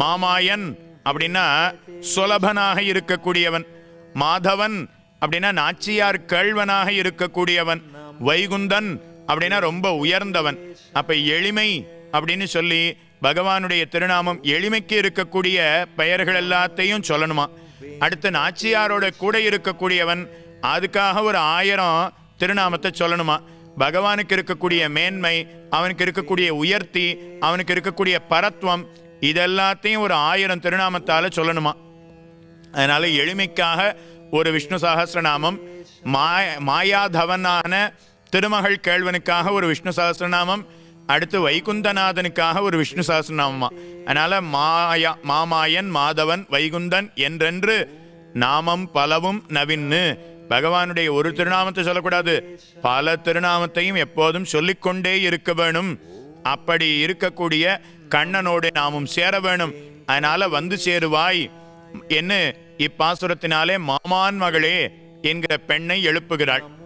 மாமாயன் அப்படின்னா சுலபனாக இருக்கக்கூடியவன். மாதவன் அப்படின்னா நாச்சியார் கேழ்வனாக இருக்கக்கூடியவன். வைகுந்தன் அப்படின்னா ரொம்ப உயர்ந்தவன். அப்ப எளிமை அப்படின்னு சொல்லி பகவானுடைய திருநாமம் எளிமைக்கு இருக்கக்கூடிய பெயர்கள் எல்லாத்தையும் சொல்லணுமா? அடுத்து நாச்சியாரோட கூட இருக்கக்கூடியவன் அதுக்காக ஒரு ஆயிரம் திருநாமத்தை சொல்லணுமா? பகவானுக்கு இருக்கக்கூடிய மேன்மை அவனுக்கு இருக்கக்கூடிய உயர்த்தி அவனுக்கு இருக்கக்கூடிய பரத்வம் இதெல்லாத்தையும் ஒரு ஆயிரம் திருநாமத்தால் சொல்லணுமா? அதனால் எளிமைக்காக ஒரு விஷ்ணு சகசிரநாமம் மாய மாயாதவனான திருமகள் கேழ்வனுக்காக ஒரு விஷ்ணு சகசிரநாமம் அடுத்து வைகுந்தநாதனுக்காக ஒரு விஷ்ணு சகசிரநாமமா? அதனால் மாயா மாமாயன் மாதவன் வைகுந்தன் என்றென்று நாமம் பலவும் நவின்னு. பகவானுடைய ஒரு திருநாமத்தை சொல்லக்கூடாது. பல திருநாமத்தையும் எப்போதும் சொல்லிக்கொண்டே இருக்க வேணும். அப்படி இருக்கக்கூடிய கண்ணனோடு நாமும் சேர வேணும். அதனால வந்து சேருவாய். என்ன? இப்பாசுரத்தினாலே மாமான் மகளே என்கிற பெண்ணை எழுப்புகிறாள்.